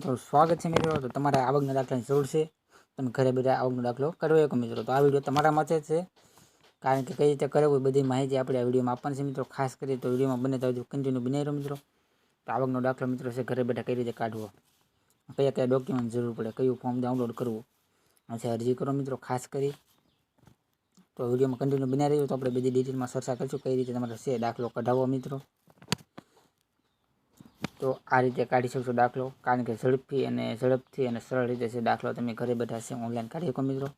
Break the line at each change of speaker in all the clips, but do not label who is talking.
મિત્રો, સ્વાગત છે મિત્રો. તો તમારે આવકના દાખલાની જરૂર છે. તમે ઘરે બેઠા આવકનો દાખલો કરવો શકો મિત્રો. તો આ વીડિયો તમારા માટે છે. કારણ કે કઈ રીતે કરવું એ બધી માહિતી આપણે આ વિડીયોમાં આપવાની છે મિત્રો. ખાસ કરી તો વિડીયોમાં બને તો કન્ટિન્યુ બનાવી રહ્યો મિત્રો. તો આવકનો દાખલો મિત્રો છે, ઘરે બેઠા કઈ રીતે કાઢવો? કયા કયા ડોક્યુમેન્ટ જરૂર પડે? કયું ફોર્મ ડાઉનલોડ કરવું? છે અરજી કરો મિત્રો, ખાસ કરી. તો વિડીયોમાં કન્ટિન્યુ બનાવી રહ્યો તો આપણે બધી ડિટેલમાં ચર્ચા કરીશું કઈ રીતે તમારે છે દાખલો કઢાવો મિત્રો. તો આ રીતે કાઢી શકશો દાખલો. કારણ કે ઝડપથી અને ઝડપથી અને સરળ રીતે છે દાખલો તમે ઘરે બેઠા છે ઓનલાઈન કાઢી શકો મિત્રો.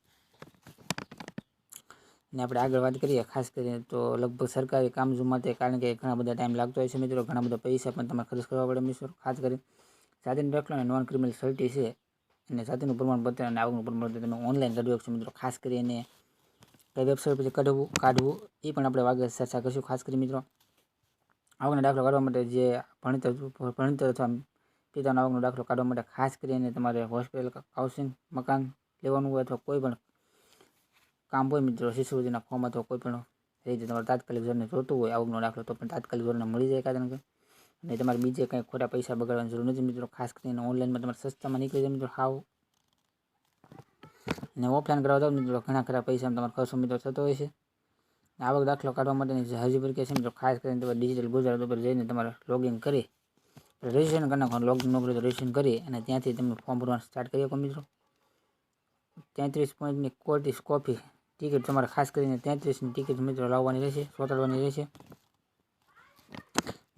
ને આપણે આગળ વાત કરીએ, ખાસ કરીને તો લગભગ સરકારી કામજો માટે કારણ કે ઘણા બધા ટાઈમ લાગતો હોય છે મિત્રો. ઘણા બધા પૈસા પણ તમારે ખર્ચ કરવા પડે મિત્રો. ખાસ કરીને જાતિનો દાખલો અને નોન ક્રિમિનલ સર્ટી છે. અને જાતિનું પ્રમાણપત્ર અને આવકનું પ્રમાણપત્ર તમે ઓનલાઈન કાઢી શકશો મિત્રો. ખાસ કરીને કઈ વેબસાઇટ પછી કાઢવું કાઢવું, એ પણ આપણે વાગે ચર્ચા કરીશું ખાસ કરી મિત્રો. આવકનો દાખલો કાઢવા માટે જે ભણતર ભણતર અથવા પિતાનો આવકનો દાખલો કાઢવા માટે ખાસ કરીને તમારે હોસ્પિટલ હાઉસિંગ મકાન લેવાનું હોય અથવા કોઈ પણ કામ હોય, મિત્રો શિષ્યવૃત્તિના ફોર્મ અથવા કોઈ પણ રીતે તમારે તાત્કાલિક ધોરણે જોતું હોય આવકનો દાખલો, તો પણ તાત્કાલિક ધોરણે મળી જાય કારણ કે અને તમારે બીજે કંઈ ખોટા પૈસા બગાડવાની જરૂર નથી, મિત્રો, ખાસ કરીને ઓનલાઈનમાં તમારે સસ્તામાં નીકળી જાય, મિત્રો, હાવ. અને ઓફલાઈન કરાવતા મિત્રો, ઘણા ખરા પૈસા તમારો ખર્ચો, મિત્રો, થતો હોય છે. આવક દાખલો કાઢવા માટેની જે હજી છે મિત્રો ખાસ કરીને તમે ડિજિટલ ગુજરાત ઉપર જઈને તમારે લોગિન કરી રજિસ્ટ્રેશન કરી નાખવાનું લોગિન ન કરે તો રજિસ્ટ્રેશન કરી અને ત્યાંથી તમે ફોર્મ ભરવાનું સ્ટાર્ટ કરી શકો મિત્રો. તેત્રીસ પોઈન્ટની કોર્ટીસ કોફી ટિકિટ તમારે ખાસ કરીને તેત્રીસની ટિકિટ મિત્રો લાવવાની રહેશે ચોટાડવાની રહેશે.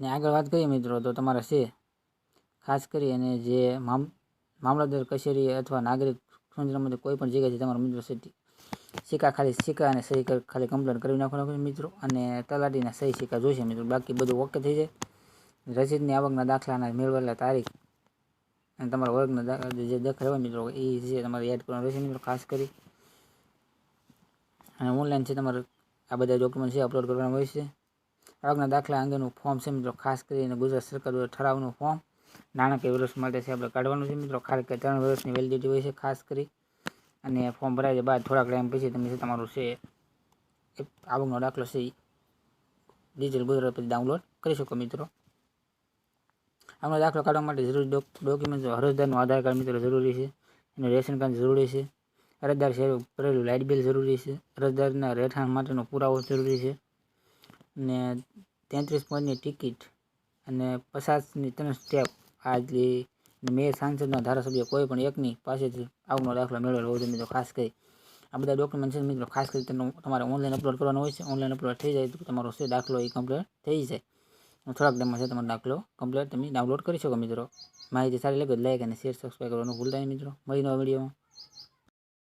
ને આગળ વાત કરીએ મિત્રો, તો તમારે છે, ખાસ કરી અને જે મામ, મામલતદાર કચેરી અથવા નાગરિક સંજ્ઞામાંથી કોઈ પણ જગ્યાએથી તમારો મિત્રો સિક્કા ખાલી સિક્કા અને સહી ખાલી કમ્પ્લેન કરી નાખવાનો મિત્રો. અને તલાટીના સહી સિક્કા જોઈશે મિત્રો. બાકી બધું ઓકે થઈ જાય. રસીદની આવકના દાખલાના મેળવેલા તારીખ અને તમારા વર્ગના જે દાખલા હોય મિત્રો, એ છે તમારે યાદ કરવાનું રહેશે મિત્રો, ખાસ કરી. અને ઓનલાઈન છે તમારે આ બધા ડોક્યુમેન્ટ છે અપલોડ કરવાના હોય છે. આવકના દાખલા અંગેનું ફોર્મ છે મિત્રો, ખાસ કરીને ગુજરાત સરકાર દ્વારા ઠરાવનું ફોર્મ નાણાકીય વર્ષ માટે છે આપણે કાઢવાનું છે મિત્રો. ખાસ કે ત્રણ વર્ષની વેલિડિટી હોય છે, ખાસ કરી. અને ફોર્મ ભરાય બાદ થોડાક ટાઈમ પછી તમે તમારું છે આવકનો દાખલો છે, ડિજિટલ ગુજરાત પછી ડાઉનલોડ કરી શકો મિત્રો. આનો દાખલો કાઢવા માટે જરૂરી ડોક્યુમેન્ટ અરજદારનું આધાર કાર્ડ મિત્રો જરૂરી છે, એનું રેશન કાર્ડ જરૂરી છે, અરજદાર શેર ભરેલું લાઇટ બિલ જરૂરી છે, અરજદારના રહેઠાણ માટેનો પુરાવો જરૂરી છે, ને તેત્રીસ પોઈન્ટની ટિકિટ અને પચાસની ત્રણ સ્ટેપ આ જે મેયર સાંસદના ધારાસભ્ય કોઈ પણ એકની પાસેથી આવકનો દાખલો મેળવેલો હોય તો મિત્રો, ખાસ કરી. આ બધા ડોક્યુમેન્ટ છે મિત્રો, ખાસ કરી તેનો તમારે ઓનલાઈન અપલોડ કરવાનો હોય છે. ઓનલાઈન અપલોડ થઈ જાય તો તમારો છે દાખલો એ કમ્પ્લીટ થઈ જાય. થોડાક ટાઈમમાં છે તમારો દાખલો કમ્પ્લીટ તમે ડાઉનલોડ કરી શકો મિત્રો. માહિતી સારી લાગે લાઈક અને શેર સબસ્ક્રાઈબ કરવાનું ભૂલતા નહીં મિત્રો. મળીનો વિડીયોમાં.